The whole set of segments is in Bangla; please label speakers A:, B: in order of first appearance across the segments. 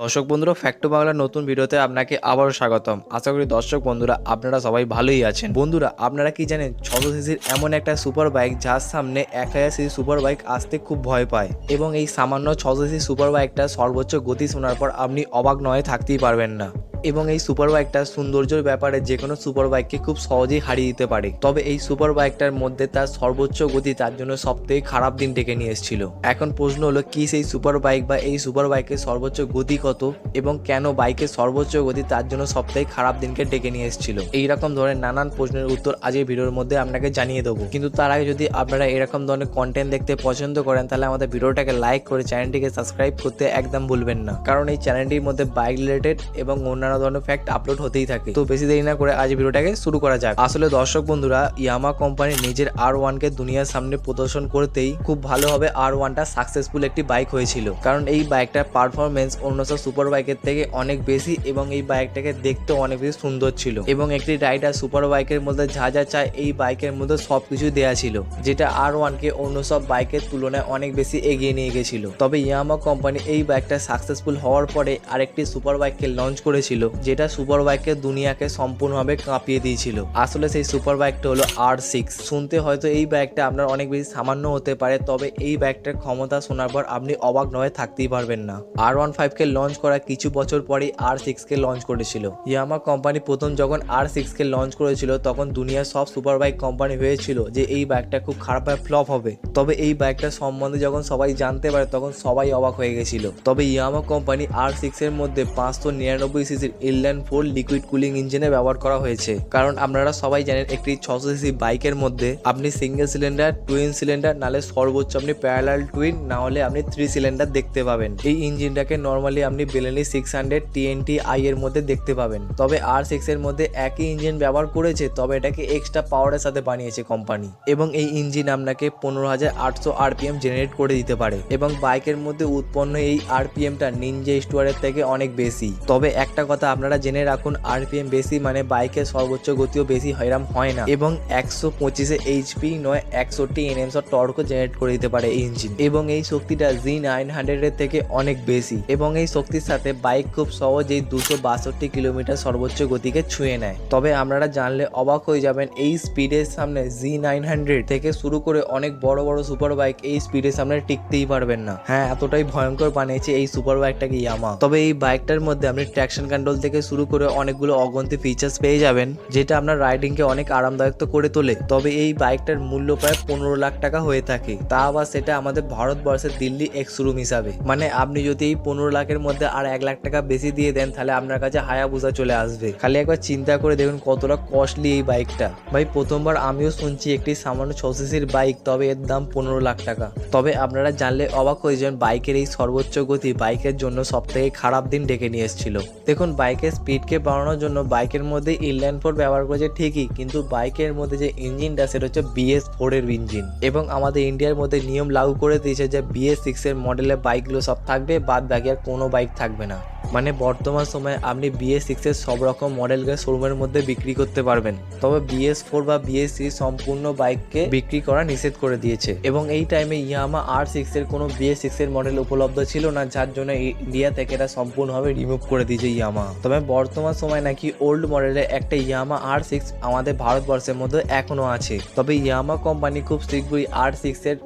A: দর্শক বন্ধুরা ফ্যাক্টো বাংলার নতুন ভিডিওতে আপনাকে আবারও স্বাগতম। আশা করি দর্শক বন্ধুরা, আপনারা সবাই ভালোই আছেন। বন্ধুরা, আপনারা কি জানেন ছশো সিসির এমন একটা সুপার বাইক যার সামনে এক হাজার সিসি সুপার বাইক আসতে খুব ভয় পায়। এবং এই সামান্য ছশো সিসি সুপার বাইকটা সর্বোচ্চ গতি শোনার পর আপনি অবাক নয় থাকতেই পারবেন না। এবং এই সুপার বাইকটা সৌন্দর্যের ব্যাপারে যে কোনো সুপার বাইককে খুব সহজেই হারিয়ে দিতে পারে। তবে এই সুপার বাইকটার মধ্যে তার সর্বোচ্চ গতি তার জন্য সবথেকে খারাপ দিন ডেকে নিয়ে এসেছিল। এখন প্রশ্ন হলো, কি সেই সুপার বাইক বা এই সুপার বাইকের সর্বোচ্চ গতি কত এবং কেন বাইকের সর্বোচ্চ গতি তার জন্য সবথেকে খারাপ দিনকে ডেকে নিয়ে এসেছিল? এইরকম ধরনের নানান প্রশ্নের উত্তর আজকের ভিডিওর মধ্যে আপনাকে জানিয়ে দেবো। কিন্তু তার আগে যদি আপনারা এরকম ধরনের কন্টেন্ট দেখতে পছন্দ করেন, তাহলে আমাদের ভিডিওটাকে লাইক করে চ্যানেলটিকে সাবস্ক্রাইব করতে একদম ভুলবেন না। কারণ এই চ্যানেলটির মধ্যে বাইক রিলেটেড এবং অন্যান্য ধরনের ফ্যাক্ট আপলোড হতেই থাকে। তো বেশি দেরি না করে আজ ভিডিওটাকে শুরু করা যাক। আসলে দর্শক বন্ধুরা, ইয়ামা কোম্পানি নিজের আর ওয়ানকে দুনিয়ার সামনে প্রদর্শন করতেই খুব ভালোভাবে আর ওয়ানটা সাকসেসফুল একটি বাইক হয়েছিল। কারণ এই বাইকটার পারফরমেন্স অন্য সব সুপার বাইকের থেকে অনেক বেশি এবং এই বাইকটাকে দেখতেও অনেক বেশি সুন্দর ছিল। এবং একটি রাইডার সুপার বাইকের মধ্যে যা যা চায় এই বাইকের মধ্যে সব সবকিছু দেওয়া ছিল, যেটা আর ওয়ানকে অন্য সব বাইকের তুলনায় অনেক বেশি এগিয়ে নিয়ে গেছিল। তবে ইয়ামা কোম্পানি এই বাইকটা সাকসেসফুল হওয়ার পরে আরেকটি সুপার বাইককে লঞ্চ করেছিল। যেটা সুপার বাইককে দুনিয়াকে সম্পূর্ণভাবে কাঁপিয়ে দিয়েছিল। আসলে সেই সুপার বাইকটা হলো আর সিক্স। শুনতে হয়তো এই বাইকটা আপনার অনেক বেশি সামান্য হতে পারে, তবে এই বাইকটার ক্ষমতা শোনার পর আপনি অবাক নয়, থাকতেই পারবেন না। আর ওয়ান ফাইভকে লঞ্চ করা কিছু বছর পরেই আর সিক্সকে লঞ্চ করেছিল। ইয়ামা কোম্পানি প্রথম যখন আর সিক্সকে লঞ্চ করেছিল, তখন দুনিয়ার সব সুপার বাইক কোম্পানি হয়েছিল যে এই বাইকটা খুব খারাপ খারাপভাবে ফ্লপ হবে। তবে এই বাইকটা সম্বন্ধে যখন সবাই জানতে পারে, তখন সবাই অবাক হয়ে গেছিল। তবে ইয়ামা কোম্পানি আর সিক্স এর মধ্যে পাঁচশো নিরানব্বই সিসির ইনল্যান্ড ফোর লিকুইড কুলিং ইঞ্জিনে ব্যবহার করা হয়েছে। কারণ আপনারা সবাই জানেন একটি ছশো সিসি বাইকের মধ্যে আপনি সিঙ্গেল সিলিন্ডার টুইন সিলিন্ডার নালে সর্বোচ্চ আপনি প্যারালাল টুইন না হলে আপনি থ্রি সিলিন্ডার দেখতে পাবেন। এই ইঞ্জিনটাকে নর্মালি আপনি বেলেনি সিক্স হান্ড্রেড টিএনটি আই এর মধ্যে দেখতে পাবেন। তবে আর সিক্স এর মধ্যে একই ইঞ্জিন ব্যবহার করেছে, তবে এটাকে এক্সট্রা পাওয়ারের সাথে বানিয়েছে কোম্পানি এবং এই ইঞ্জিন আপনাকে পনেরো হাজার আটশো আরপিএম জেনারেট করে দিতে পারে। এবং বাইকের মধ্যে উৎপন্ন এই আরপিএমটা নিনজা স্টোয়ারের থেকে অনেক বেশি। তবে একটা কথা আপনারা জেনে রাখুন, আরপিএম বেশি মানে বাইকের সর্বোচ্চ গতিও বেশি হয়রাম হয় না। এবং একশো পঁচিশে এইচপি নয়, একষট্টি এনএমস টর্কও জেনারেট করে দিতে পারে ইঞ্জিন। এবং এই শক্তিটা জি নাইন হান্ড্রেডের থেকে অনেক বেশি। এবং এই শক্তির সাথে বাইক খুব সহজেই দুশো বাষট্টি কিলোমিটার সর্বোচ্চ গতিকে ছুঁয়ে নেয়। তবে আপনারা জানলে অবাক হয়ে যাবেন, এই স্পিডের সামনে জি নাইন হান্ড্রেড থেকে শুরু করে অনেক বড় বড় সুপার বাইক এই স্পিডের সামনে টিকতেই পারবেন না। হ্যাঁ এতটাই ভয়ঙ্কর বানিয়েছে এই সুপার বাইকটাকে ইয়ামা তবে এই বাইকটার মধ্যে আপনি ট্র্যাকশন কন্ট্রোল থেকে শুরু করে অনেকগুলো অগন্তি ফিচার্স পেয়ে যাবেন, যেটা আপনার রাইডিংকে অনেক আরামদায়ক করে তোলে। তবে এই বাইকটার মূল্য প্রায় পনেরো লাখ টাকা হয়ে থাকে। তা আবার সেটা আমাদের ভারতবর্ষের দিল্লি এক্স শোরুম হিসাবে। মানে আপনি যদি এই পনেরো লাখের মধ্যে আর এক লাখ টাকা বেশি দিয়ে দেন, তাহলে আপনার কাছে হায়াবুসা চলে আসবে। খালি একবার চিন্তা করে দেখুন কতটা কস্টলি এই বাইকটা। ভাই, প্রথমবার আমিও শুনছি একটি সামান্য ছসিসির বাইক, তবে এর দাম পনেরো লাখ টাকা। তবে আপনারা জানলে অবাক হয়ে যান বাইকের এই সর্বোচ্চ গতি বাইকের জন্য সব থেকে খারাপ দিন ডেকে নিয়ে এসেছিল। দেখুন বাইকের স্পিডকে বাড়ানোর জন্য বাইকের মধ্যে ইনলাইন ফোর ব্যবহার করেছে ঠিকই, কিন্তু বাইকের মধ্যে যে ইঞ্জিনটা সেটা হচ্ছে বিএস ফোর এর ইঞ্জিন এবং আমাদের ইন্ডিয়ার মধ্যে নিয়ম লাগু করে দিয়েছে যে বিএস সিক্স এর মডেলের বাইকগুলো সব থাকবে, বাদ বাকি আর কোনো বাইক থাকবে না। মানে বর্তমান সময়ে আপনি বিএস সিক্স এর সব রকম মডেলকে শোরুমের মধ্যে বিক্রি করতে পারবেন। তবে বিএস ফোর বা বিএস থ্রি সম্পূর্ণ বাইককে বিক্রি করা নিষেধ করে দিয়েছে। এবং এই টাইমে ইয়ামা আর সিক্স এর কোনো বিএস সিক্স এর মডেল উপলব্ধ ছিল না, যার জন্য ইন্ডিয়া থেকে এটা সম্পূর্ণভাবে রিমুভ করে দিয়েছে ইয়ামা তবে বর্তমান সময় নাকি ওল্ড মডেলের একটা ইয়ামা আর সিক্স আমাদের ভারতবর্ষের মধ্যে এখনও আছে। তবে ইয়ামা কোম্পানি খুব শীঘ্রই আর সিক্স এর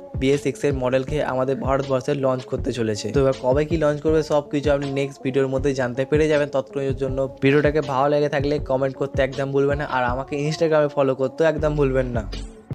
A: সিক্স এর মডেলকে আমাদের ভারতবর্ষে লঞ্চ করতে চলেছে। তো এবার কবে কি লঞ্চ করবে সব কিছু আপনি নেক্সট ভিডিওর মধ্যে জানতে পেরে যাবেন। তৎক্ষণের জন্য ভিডিওটাকে ভালো লেগে থাকলে কমেন্ট করতে একদম ভুলবেন না। আর আমাকে ইনস্টাগ্রামে ফলো করতেও একদম ভুলবেন না।